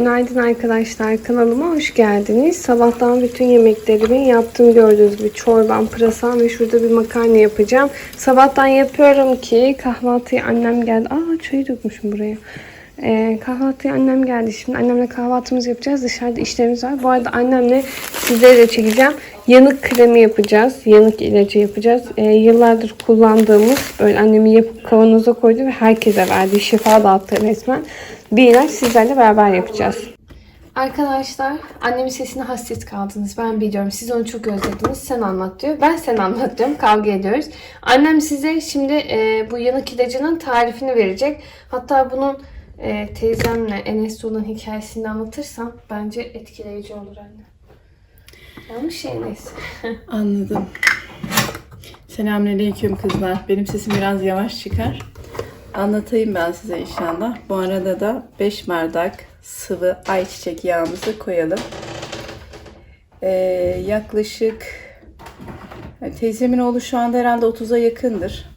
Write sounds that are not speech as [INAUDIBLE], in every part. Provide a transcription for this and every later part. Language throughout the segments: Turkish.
Günaydın arkadaşlar kanalıma hoş geldiniz. Sabahtan bütün yemeklerimi yaptım gördüğünüz gibi çorbam, pırasam ve şurada bir makarna yapacağım. Sabahtan yapıyorum ki kahvaltıyı annem geldi. Aa çayı dökmüşüm buraya. Ee, kahvaltıya annem geldi. Şimdi annemle kahvaltımızı yapacağız. Dışarıda işlerimiz var. Bu arada annemle sizlere de çekeceğim. Yanık kremi yapacağız. Yanık ilacı yapacağız. Ee, yıllardır kullandığımız böyle annemin yapıp kavanoza koydu ve herkese verdi. Şifa dağıttı resmen. Bir ilaç sizlerle beraber yapacağız. Arkadaşlar annemin sesine hasret kaldınız. Ben biliyorum. Siz onu çok özlediniz. Sen anlat diyor. Ben sen anlat diyorum. Kavga ediyoruz. Annem size şimdi e, bu yanık ilacının tarifini verecek. Hatta bunun e, teyzemle Enes'le olan hikayesini anlatırsam bence etkileyici olur anne. Yanlış şey neyse. [LAUGHS] Anladım. Selamünaleyküm kızlar. Benim sesim biraz yavaş çıkar. Anlatayım ben size inşallah. Bu arada da 5 bardak sıvı ayçiçek yağımızı koyalım. Ee, yaklaşık teyzemin oğlu şu anda herhalde 30'a yakındır.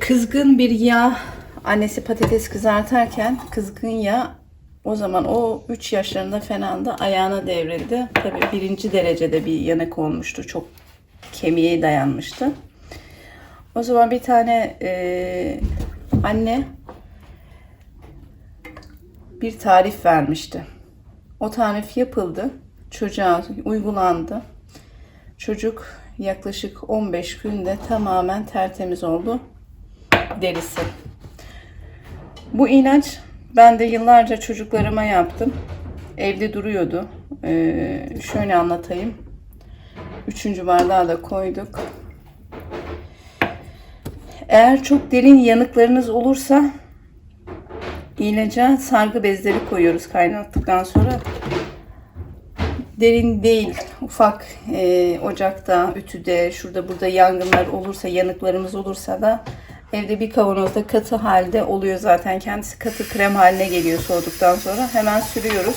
Kızgın bir yağ annesi patates kızartarken kızgın yağ o zaman o 3 yaşlarında falan da ayağına devrildi. Tabii birinci derecede bir yanık olmuştu. Çok kemiğe dayanmıştı. O zaman bir tane e, anne bir tarif vermişti. O tarif yapıldı. Çocuğa uygulandı. Çocuk yaklaşık 15 günde tamamen tertemiz oldu derisi. Bu ilaç ben de yıllarca çocuklarıma yaptım. Evde duruyordu. Ee, şöyle anlatayım. Üçüncü bardağı da koyduk. Eğer çok derin yanıklarınız olursa ilaca sargı bezleri koyuyoruz kaynattıktan sonra. Derin değil, ufak e, ocakta, ütüde, şurada burada yangınlar olursa, yanıklarımız olursa da evde bir kavanozda katı halde oluyor zaten. Kendisi katı krem haline geliyor soğuduktan sonra. Hemen sürüyoruz.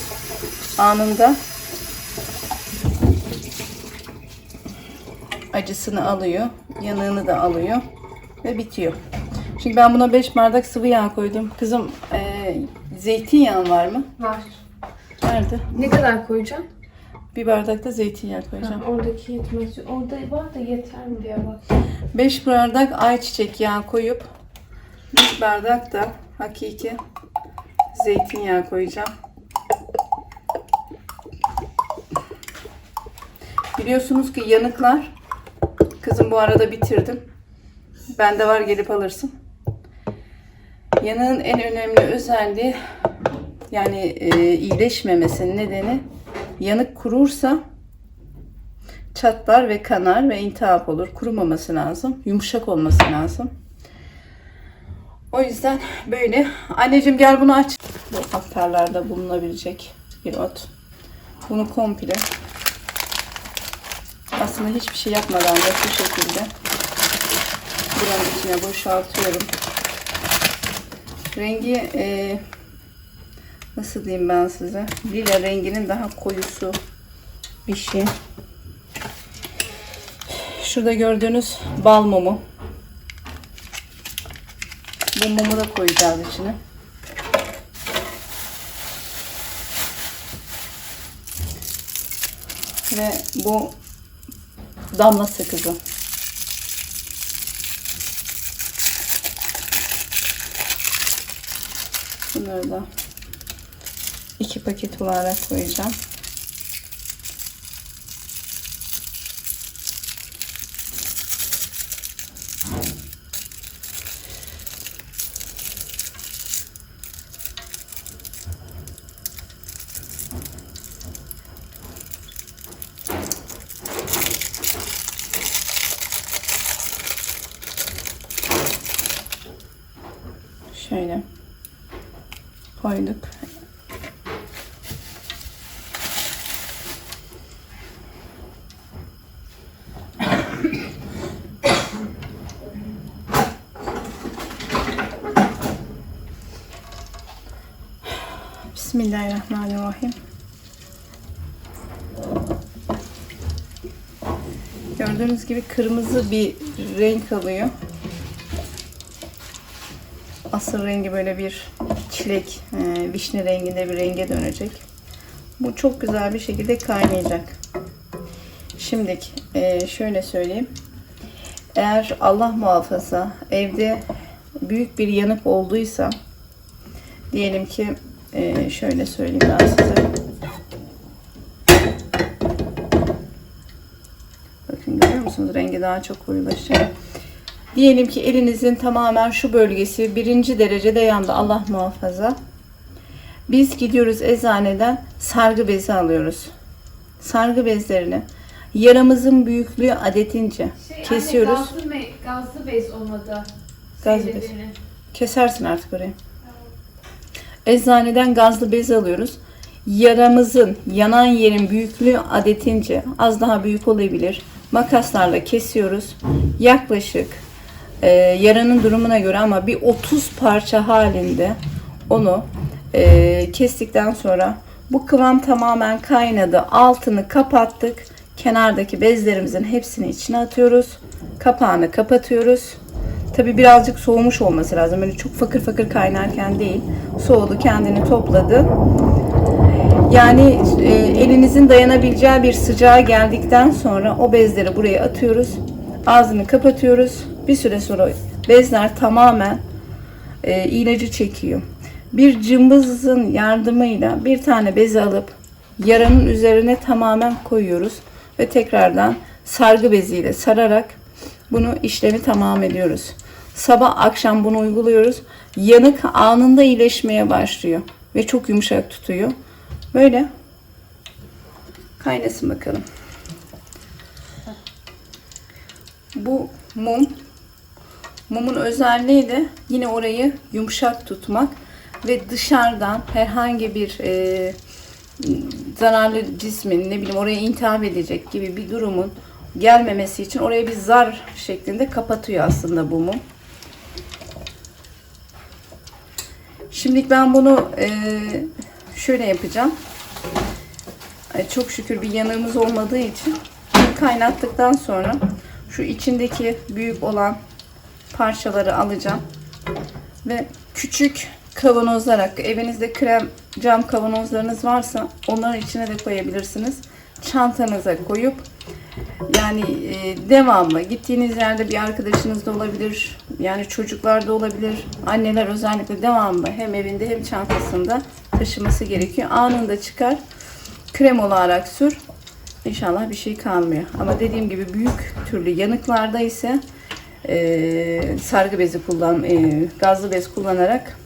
Anında acısını alıyor, yanığını da alıyor ve bitiyor. Şimdi ben buna 5 bardak sıvı yağ koydum. Kızım e, zeytinyağı var mı? Var. Nerede? Ne kadar koyacağım? Bir bardak da zeytinyağı koyacağım. Oradaki yetmez. Orada var da yeter mi diye bak. 5 bardak ayçiçek yağı koyup 5 bardak da hakiki zeytinyağı koyacağım. Biliyorsunuz ki yanıklar kızım bu arada bitirdim. Bende var gelip alırsın. Yanığın en önemli özelliği yani e, iyileşmemesinin nedeni yanık kurursa çatlar ve kanar ve iltihap olur. Kurumaması lazım. Yumuşak olması lazım. O yüzden böyle. Anneciğim gel bunu aç. Bu aktarlarda bulunabilecek bir ot. Bunu komple aslında hiçbir şey yapmadan da şu şekilde buranın içine boşaltıyorum. Rengi e, nasıl diyeyim ben size? Lila renginin daha koyusu bir şey. Şurada gördüğünüz bal mumu. Bu mumu da koyacağız içine. Ve bu damla sakızı. Bunları da iki paket olarak koyacağım. Şöyle koyduk. Bismillahirrahmanirrahim. Gördüğünüz gibi kırmızı bir renk alıyor. Asıl rengi böyle bir çilek, e, vişne renginde bir renge dönecek. Bu çok güzel bir şekilde kaynayacak. Şimdi e, şöyle söyleyeyim. Eğer Allah muhafaza evde büyük bir yanık olduysa diyelim ki e, şöyle söyleyeyim ben size. Bakın görüyor musunuz? Rengi daha çok koyulaşacak. Diyelim ki elinizin tamamen şu bölgesi birinci derecede yandı. Allah muhafaza. Biz gidiyoruz eczaneden sargı bezi alıyoruz. Sargı bezlerini yaramızın büyüklüğü adetince kesiyoruz. Şey, gazlı, gazlı bez olmadı. Gazlı bez. Kesersin artık orayı. Eczaneden gazlı bez alıyoruz. Yaramızın, yanan yerin büyüklüğü adetince az daha büyük olabilir. Makaslarla kesiyoruz. Yaklaşık e, yaranın durumuna göre ama bir 30 parça halinde onu e, kestikten sonra bu kıvam tamamen kaynadı. Altını kapattık. Kenardaki bezlerimizin hepsini içine atıyoruz. Kapağını kapatıyoruz. Tabi birazcık soğumuş olması lazım. Böyle çok fakır fakır kaynarken değil. Soğudu, kendini topladı. Yani e, elinizin dayanabileceği bir sıcağa geldikten sonra o bezleri buraya atıyoruz. Ağzını kapatıyoruz. Bir süre sonra bezler tamamen e, ilacı çekiyor. Bir cımbızın yardımıyla bir tane bezi alıp yaranın üzerine tamamen koyuyoruz ve tekrardan sargı beziyle sararak bunu işlemi tamam ediyoruz. Sabah akşam bunu uyguluyoruz. Yanık anında iyileşmeye başlıyor ve çok yumuşak tutuyor. Böyle kaynasın bakalım. Bu mum Mumun özelliği de yine orayı yumuşak tutmak ve dışarıdan herhangi bir e, zararlı cismin ne bileyim oraya intihap edecek gibi bir durumun gelmemesi için oraya bir zar şeklinde kapatıyor aslında bu mum. Şimdi ben bunu e, şöyle yapacağım. Ay, Çok şükür bir yanığımız olmadığı için kaynattıktan sonra şu içindeki büyük olan parçaları alacağım ve küçük kavanozlara evinizde krem cam kavanozlarınız varsa onların içine de koyabilirsiniz. Çantanıza koyup yani e, devamlı gittiğiniz yerde bir arkadaşınız da olabilir. Yani çocuklar da olabilir. Anneler özellikle devamlı hem evinde hem çantasında taşıması gerekiyor. Anında çıkar. Krem olarak sür. İnşallah bir şey kalmıyor. Ama dediğim gibi büyük türlü yanıklarda ise e, sargı bezi kullan, e, gazlı bez kullanarak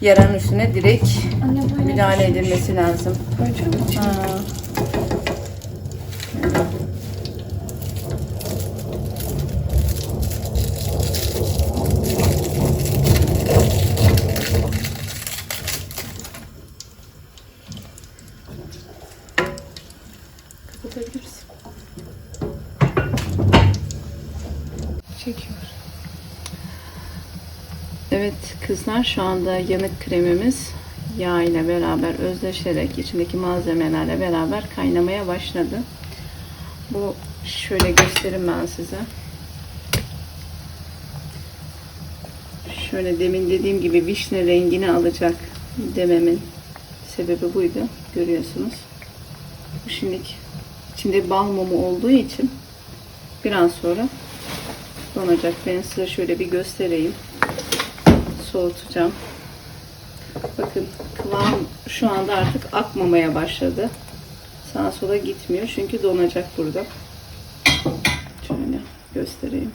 yaranın üstüne direkt müdahale edilmesi lazım. Ha. Kapatabiliriz. Çekiyor. Evet kızlar şu anda yanık kremimiz yağ ile beraber özleşerek içindeki malzemelerle beraber kaynamaya başladı. Bu şöyle göstereyim ben size. Şöyle demin dediğim gibi vişne rengini alacak dememin sebebi buydu. Görüyorsunuz. Bu şimdi içinde bal mumu olduğu için biraz sonra donacak. Ben size şöyle bir göstereyim. Soğutacağım. Bakın kıvam şu anda artık akmamaya başladı. Sağa sola gitmiyor çünkü donacak burada. Şöyle göstereyim.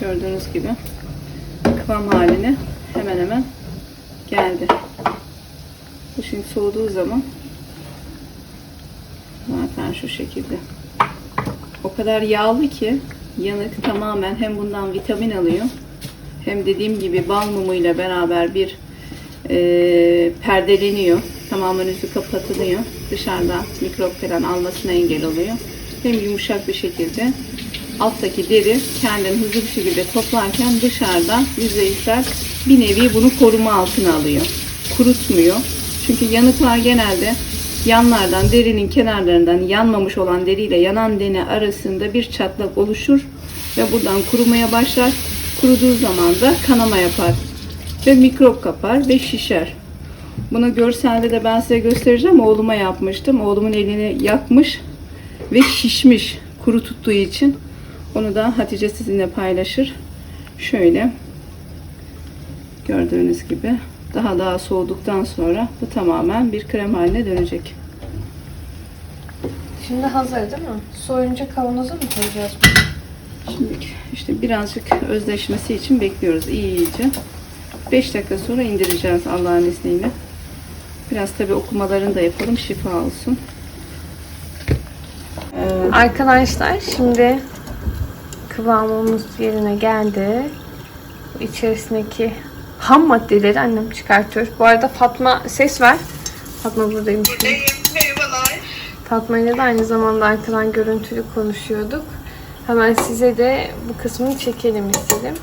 Gördüğünüz gibi kıvam haline hemen hemen geldi. Bu şimdi soğuduğu zaman zaten şu şekilde. O kadar yağlı ki yanık tamamen hem bundan vitamin alıyor hem dediğim gibi bal mumuyla beraber bir e, perdeleniyor. Tamamen üstü kapatılıyor. Dışarıda mikrop falan almasına engel oluyor. Hem yumuşak bir şekilde alttaki deri kendini hızlı bir şekilde toplarken dışarıda yüzeysel bir nevi bunu koruma altına alıyor. Kurutmuyor. Çünkü yanıklar genelde yanlardan derinin kenarlarından yanmamış olan deriyle yanan dene arasında bir çatlak oluşur ve buradan kurumaya başlar. Kuruduğu zaman da kanama yapar ve mikrop kapar ve şişer. Bunu görselde de ben size göstereceğim. Oğluma yapmıştım. Oğlumun elini yakmış ve şişmiş kuru tuttuğu için. Onu da Hatice sizinle paylaşır. Şöyle gördüğünüz gibi daha daha soğuduktan sonra bu tamamen bir krem haline dönecek. Şimdi hazır değil mi? Soyunca kavanoza mı koyacağız? Şimdi işte birazcık özleşmesi için bekliyoruz iyice. 5 dakika sonra indireceğiz Allah'ın izniyle. Biraz tabi okumalarını da yapalım şifa olsun. Ee, Arkadaşlar şimdi kıvamımız yerine geldi. İçerisindeki ham maddeleri annem çıkartıyor. Bu arada Fatma ses ver. Fatma buradaymış. Merhabalar. Fatma ile de aynı zamanda arkadan görüntülü konuşuyorduk. Hemen size de bu kısmını çekelim istedim.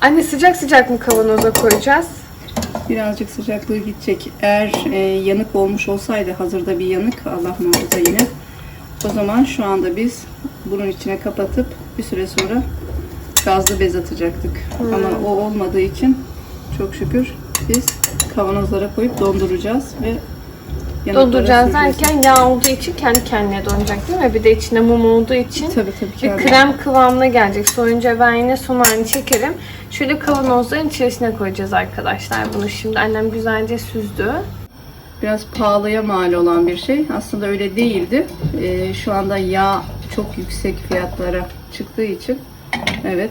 Anne sıcak sıcak mı kavanoza koyacağız? birazcık sıcaklığı gidecek. Eğer e, yanık olmuş olsaydı hazırda bir yanık Allah muhafaza yine. O zaman şu anda biz bunun içine kapatıp bir süre sonra gazlı bez atacaktık. Ama o olmadığı için çok şükür biz kavanozlara koyup donduracağız ve süreceğiz. derken yağ olduğu için kendi kendine donacak değil mi? Bir de içine mum olduğu için Tabii tabii. bir kendi- krem kıvamına gelecek. Soyunca ben yine son halini çekerim. Şöyle kavanozların içerisine koyacağız arkadaşlar. Bunu şimdi annem güzelce süzdü. Biraz pahalıya mal olan bir şey. Aslında öyle değildi. Ee, şu anda yağ çok yüksek fiyatlara çıktığı için. Evet.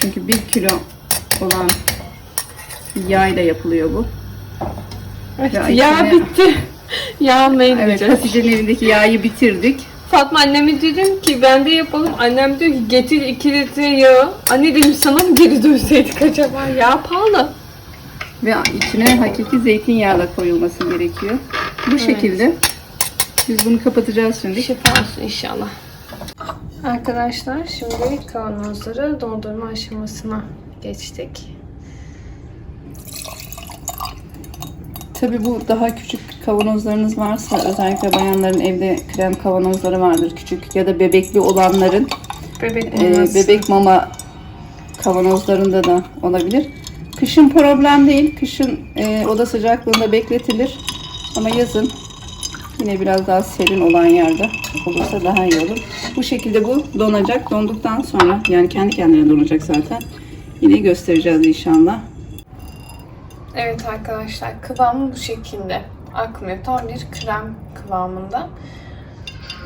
Çünkü bir kilo olan yağ ile yapılıyor bu. Ya yağ bitti. [LAUGHS] yağ almaya Evet, gideceğiz. Hatice'nin evindeki yağı bitirdik. Fatma anneme dedim ki ben de yapalım. Annem diyor ki getir 2 litre yağı. Anne dedim sana mı geri dönseydik acaba? Yağ pahalı. Ve içine hakiki zeytinyağı da koyulması gerekiyor. Bu şekilde. Biz bunu kapatacağız şimdi. Şifa olsun inşallah. Arkadaşlar şimdi kavanozları doldurma aşamasına geçtik. Tabii bu daha küçük kavanozlarınız varsa özellikle bayanların evde krem kavanozları vardır küçük ya da bebekli olanların Bebek e, bebek mama kavanozlarında da olabilir. Kışın problem değil. Kışın e, oda sıcaklığında bekletilir. Ama yazın yine biraz daha serin olan yerde olursa daha iyi olur. Bu şekilde bu donacak. Donduktan sonra yani kendi kendine donacak zaten. Yine göstereceğiz inşallah. Evet arkadaşlar kıvamı bu şekilde. Akmıyor. Tam bir krem kıvamında.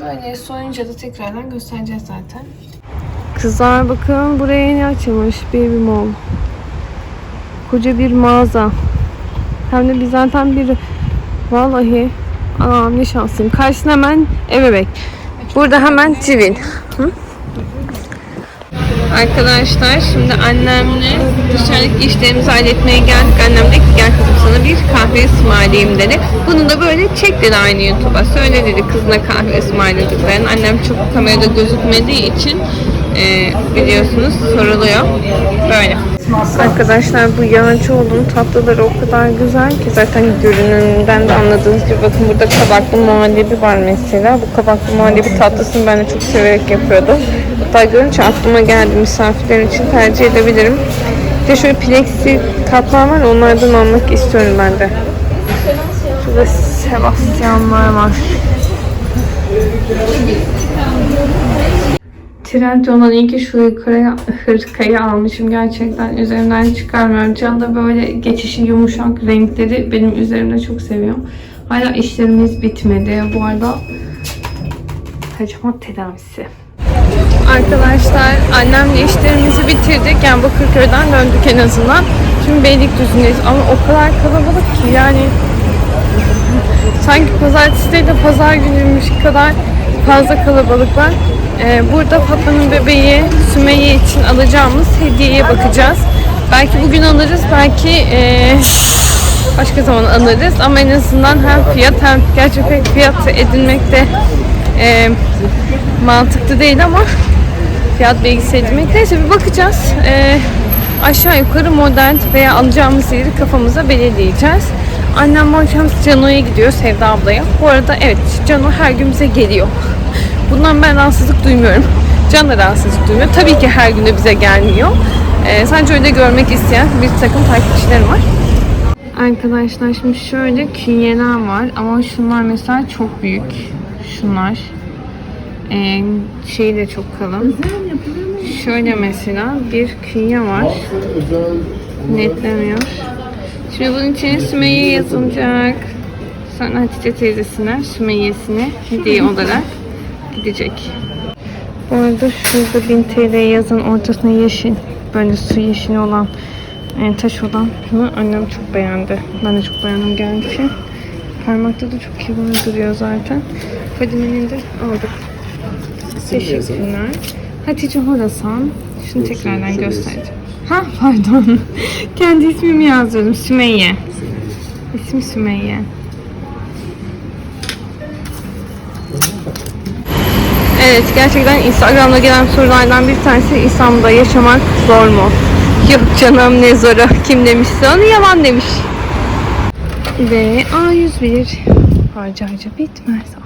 Böyle soyunca da tekrardan göstereceğiz zaten. Kızlar bakın buraya yeni açılmış Baby Mall. Koca bir mağaza. Hem de biz zaten bir vallahi anam ne şanslıyım. Karşısına hemen ebebek. Burada hemen Civil. Hı? Arkadaşlar şimdi annemle dışarıdaki işlerimizi halletmeye geldik. Annem dedi ki gel kızım sana bir kahve ısmarlayayım dedi. Bunu da böyle çek dedi aynı YouTube'a. Söyle dedi kızına kahve ısmarladıklarını. Annem çok kamerada gözükmediği için e, biliyorsunuz soruluyor. Böyle. Arkadaşlar bu Yağcıoğlu'nun tatlıları o kadar güzel ki zaten görünümünden de anladığınız gibi bakın burada kabaklı muhallebi var mesela. Bu kabaklı muhallebi tatlısını ben de çok severek yapıyordum. Hatta görünce aklıma geldi misafirler için tercih edebilirim. Bir de şöyle plexi kaplar var onlardan almak istiyorum ben de. Şurada Sebastianlar var. Trend olan iyi ki şu yukarıya hırkayı almışım gerçekten üzerimden çıkarmıyorum. Can da böyle geçişi yumuşak renkleri benim üzerimde çok seviyorum. Hala işlerimiz bitmedi. Bu arada hacamat tedavisi. Arkadaşlar annemle işlerimizi bitirdik. Yani Bakırköy'den döndük en azından. Şimdi Beylikdüzü'ndeyiz ama o kadar kalabalık ki yani sanki pazartesi değil de pazar günüymüş kadar fazla kalabalık var. Ee, burada Fatma'nın bebeği Sümeyye için alacağımız hediyeye bakacağız. Belki bugün alırız, belki ee, başka zaman alırız. Ama en azından hem fiyat hem gerçi pek fiyat edinmek de ee, mantıklı değil ama fiyat bilgisi edinmek. Neyse bir bakacağız. Ee, aşağı yukarı model veya alacağımız yeri kafamıza belirleyeceğiz. Annem bu akşam Cano'ya gidiyor Sevda ablaya. Bu arada evet Cano her gün bize geliyor. Bundan ben rahatsızlık duymuyorum. [LAUGHS] Can da rahatsızlık duymuyor. Tabii ki her gün de bize gelmiyor. Ee, sadece öyle görmek isteyen bir takım takipçilerim var. Arkadaşlar şimdi şöyle künyeler var ama şunlar mesela çok büyük. Şunlar. Ee, şey de çok kalın. Şöyle mesela bir künye var. Netlemiyor. Şimdi bunun içine Sümeyye yazılacak. Sonra Hatice teyzesine, Sümeyye'sine hediye olarak gidecek. Bu arada şurada 1000 TL yazan ortasına yeşil, böyle su yeşili olan e, taş olan bunu annem çok beğendi. Ben de çok beğendim gerçi. Parmakta da çok kibar duruyor zaten. Fadime'nin de aldık. Teşekkürler. Hatice Horasan. Şunu tekrardan göstereceğim. Ha pardon. [LAUGHS] Kendi ismimi yazıyordum. Sümeyye. İsmi Sümeyye. Evet gerçekten Instagram'da gelen sorulardan bir tanesi İstanbul'da yaşamak zor mu? Yok canım ne zoru. [LAUGHS] Kim demişse onu yalan demiş. Ve A101 harca harca bitmez.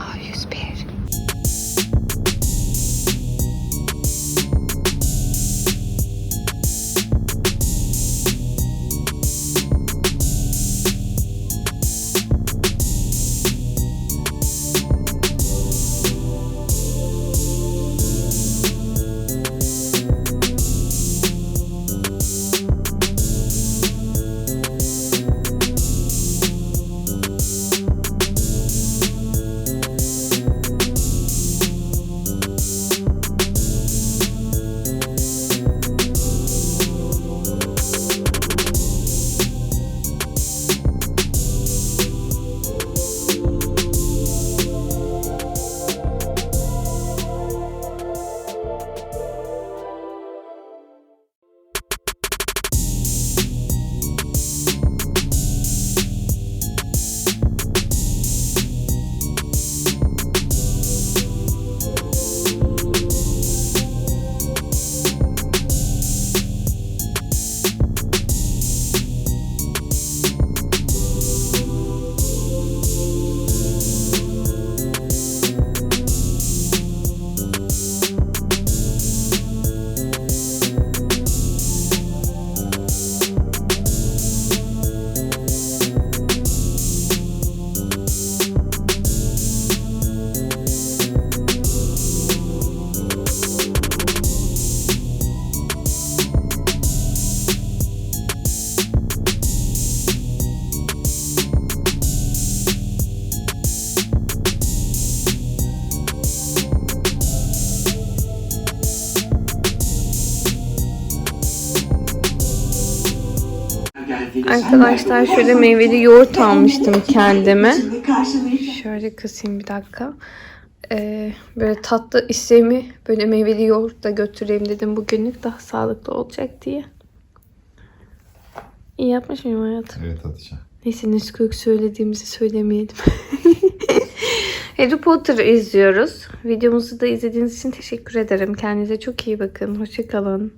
Arkadaşlar şöyle meyveli yoğurt almıştım kendime. Şöyle kısayım bir dakika. Ee, böyle tatlı isteğimi böyle meyveli yoğurtla götüreyim dedim bugünlük daha sağlıklı olacak diye. İyi yapmış mıyım hayatım? Evet Hatice. Neyse Nesquik söylediğimizi söylemeyelim. [LAUGHS] Harry Potter izliyoruz. Videomuzu da izlediğiniz için teşekkür ederim. Kendinize çok iyi bakın. Hoşçakalın.